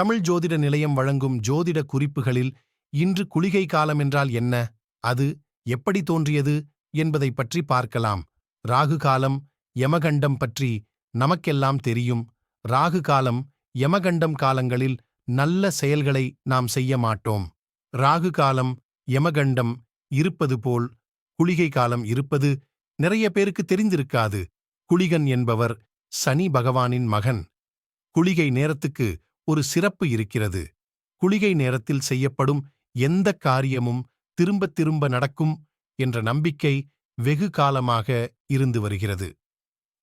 தமிழ் ஜோதிட நிலையம் வழங்கும் ஜோதிட குறிப்புகளில் இன்று குளிகை காலம் என்றால் என்ன? அது எப்படி தோன்றியது என்பதை பற்றி பார்க்கலாம். ராகு காலம் யமகண்டம் பற்றி நமக்கெல்லாம் தெரியும். ராகு காலம் யமகண்டம் காலங்களில் நல்ல செயல்களை நாம் செய்ய மாட்டோம். ராகு காலம் யமகண்டம் இருப்பது போல் குளிகை காலம் இருப்பது நிறைய பேருக்கு தெரிந்திருக்காது. குளிகன் என்பவர் சனி பகவானின் மகன். குளிகை நேரத்துக்கு ஒரு சிறப்பு இருக்கிறது. குளிகை நேரத்தில் செய்யப்படும் எந்த காரியமும் திரும்பத் திரும்ப நடக்கும் என்ற நம்பிக்கை வெகு காலமாக இருந்து வருகிறது.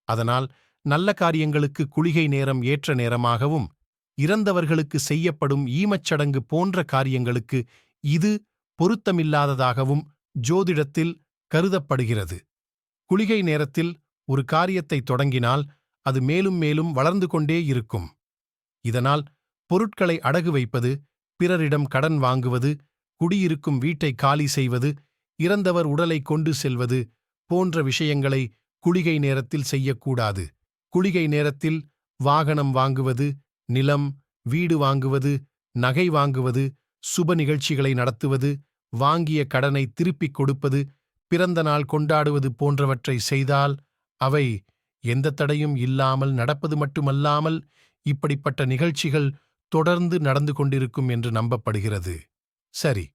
அதனால் நல்ல காரியங்களுக்கு குளிகை நேரம் ஏற்ற நேரமாகவும் இறந்தவர்களுக்கு செய்யப்படும் ஈமச்சடங்கு போன்ற காரியங்களுக்கு இது பொருத்தமில்லாததாகவும் ஜோதிடத்தில் கருதப்படுகிறது. குளிகை நேரத்தில் ஒரு காரியத்தை தொடங்கினால் அது மேலும் மேலும் வளர்ந்து கொண்டே இருக்கும். இதனால் பொருட்களை அடகு வைப்பது பிறரிடம் கடன் வாங்குவது குடியிருக்கும் வீட்டை காலி செய்வது இறந்தவர் உடலை கொண்டு செல்வது போன்ற விஷயங்களை குளிகை நேரத்தில் செய்யக்கூடாது. குளிகை நேரத்தில் வாகனம் வாங்குவது நிலம் வீடு வாங்குவது நகை வாங்குவது சுப நிகழ்ச்சிகளை நடத்துவது வாங்கிய கடனை திருப்பிக் கொடுப்பது பிறந்த நாள் கொண்டாடுவது போன்றவற்றை செய்தால் அவை எந்த தடையும் இல்லாமல் நடப்பது மட்டுமல்லாமல் இப்படிப்பட்ட நிகழ்ச்சிகள் தொடர்ந்து நடந்து கொண்டிருக்கும் என்று நம்பப்படுகிறது. சரி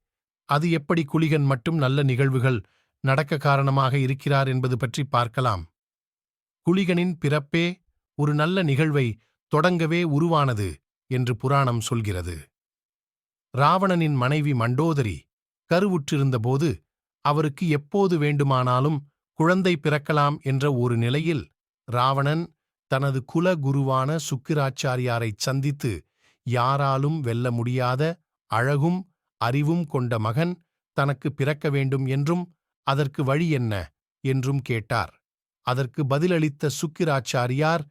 அது எப்படி குளிகன் மட்டும் நல்ல நிகழ்வுகள் நடக்க காரணமாக இருக்கிறார் என்பது பற்றி பார்க்கலாம். குளிகனின் பிறப்பே ஒரு நல்ல நிகழ்வை தொடங்கவே உருவானது என்று புராணம் சொல்கிறது. ராவணனின் மனைவி மண்டோதரி கருவுற்றிருந்தபோது அவருக்கு எப்போது வேண்டுமானாலும் குழந்தை பிறக்கலாம் என்ற ஒரு நிலையில் ராவணன் தனது குல குருவான சுக்கிராச்சாரியாரைச் சந்தித்து யாராலும் வெல்ல முடியாத அழகும் அறிவும் கொண்ட மகன் தனக்கு பிறக்க வேண்டும் என்றும் அதற்கு வழி என்ன? என்றும் கேட்டார். அதற்கு பதிலளித்த சுக்கிராச்சாரியார்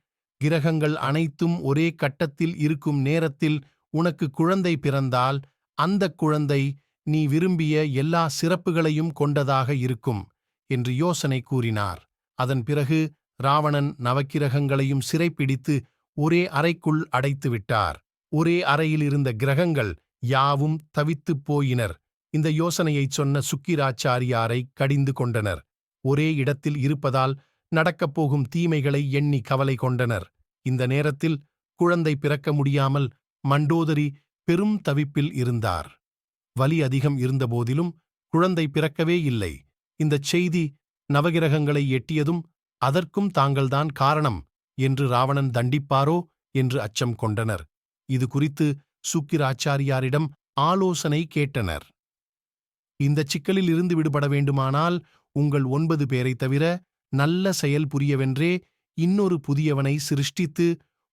கிரகங்கள் அனைத்தும் ஒரே கட்டத்தில் இருக்கும் நேரத்தில் உனக்கு குழந்தை பிறந்தால் அந்தக் குழந்தை நீ விரும்பிய எல்லா சிறப்புகளையும் கொண்டதாக இருக்கும் என்று யோசனை கூறினார். அதன் பிறகு ராவணன் நவக்கிரகங்களையும் சிறைப்பிடித்து ஒரே அறைக்குள் அடைத்துவிட்டார். ஒரே அறையில் இருந்த கிரகங்கள் யாவும் தவித்துப் போயினர். இந்த யோசனையைச் சொன்ன சுக்கிராச்சாரியாரை கடிந்து கொண்டனர். ஒரே இடத்தில் இருப்பதால் நடக்கப் போகும் தீமைகளை எண்ணி கவலை கொண்டனர். இந்த நேரத்தில் குழந்தை பிறக்க முடியாமல் மண்டோதரி பெரும் தவிப்பில் இருந்தார். வலி அதிகம் இருந்தபோதிலும் குழந்தை பிறக்கவே இல்லை. இந்தச் செய்தி நவகிரகங்களை எட்டியதும் அதற்கும் தாங்கள்தான் காரணம் என்று ராவணன் தண்டிப்பாரோ என்று அச்சம் கொண்டனர். இது குறித்து சுக்கிராச்சாரியாரிடம் ஆலோசனை கேட்டனர். இந்தச் சிக்கலில் இருந்து விடுபட வேண்டுமானால் உங்கள் ஒன்பது பேரைத் தவிர நல்ல செயல் புரியவென்றே இன்னொரு புதியவனை சிருஷ்டித்து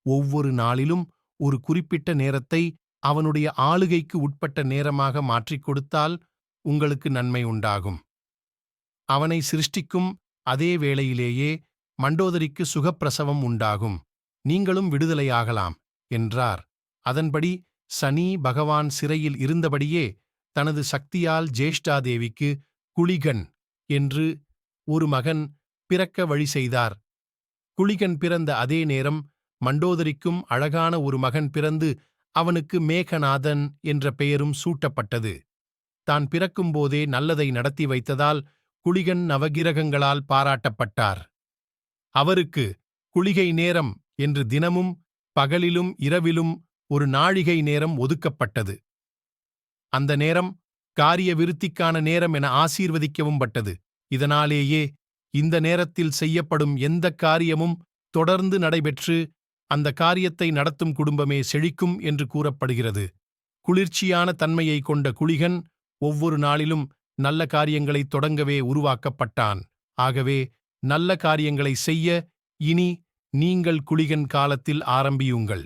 ஒவ்வொரு நாளிலும் ஒரு குறிப்பிட்ட நேரத்தை அவனுடைய ஆளுகைக்கு உட்பட்ட நேரமாக மாற்றிக் கொடுத்தால் உங்களுக்கு நன்மை உண்டாகும். அவனை சிருஷ்டிக்கும் அதே வேளையிலேயே மண்டோதரிக்கு சுகப்பிரசவம் உண்டாகும். நீங்களும் விடுதலையாகலாம் என்றார். அதன்படி சனி பகவான் சிறையில் இருந்தபடியே தனது சக்தியால் ஜேஷ்டாதேவிக்கு குளிகன் என்று ஒரு மகன் பிறக்க வழி செய்தார். குளிகன் பிறந்த அதே நேரம் மண்டோதரிக்கும் அழகான ஒரு மகன் பிறந்து அவனுக்கு மேகநாதன் என்ற பெயரும் சூட்டப்பட்டது. தான் பிறக்கும்போதே நல்லதை நடத்தி வைத்ததால் குளிகன் நவகிரகங்களால் பாராட்டப்பட்டார். அவருக்கு குளிகை நேரம் என்று தினமும் பகலிலும் இரவிலும் ஒரு நாழிகை நேரம் ஒதுக்கப்பட்டது. அந்த நேரம் காரிய விருத்திக்கான நேரம் என ஆசீர்வதிக்கவும் பட்டது. இதனாலேயே இந்த நேரத்தில் செய்யப்படும் எந்த காரியமும் தொடர்ந்து நடைபெற்று அந்த காரியத்தை நடத்தும் குடும்பமே செழிக்கும் என்று கூறப்படுகிறது. குளிர்ச்சியான தன்மையை கொண்ட குளிகன் ஒவ்வொரு நாளிலும் நல்ல காரியங்களை தொடங்கவே உருவாக்கப்பட்டான். ஆகவே நல்ல காரியங்களை செய்ய இனி நீங்கள் குளிகன் காலத்தில் ஆரம்பியுங்கள்.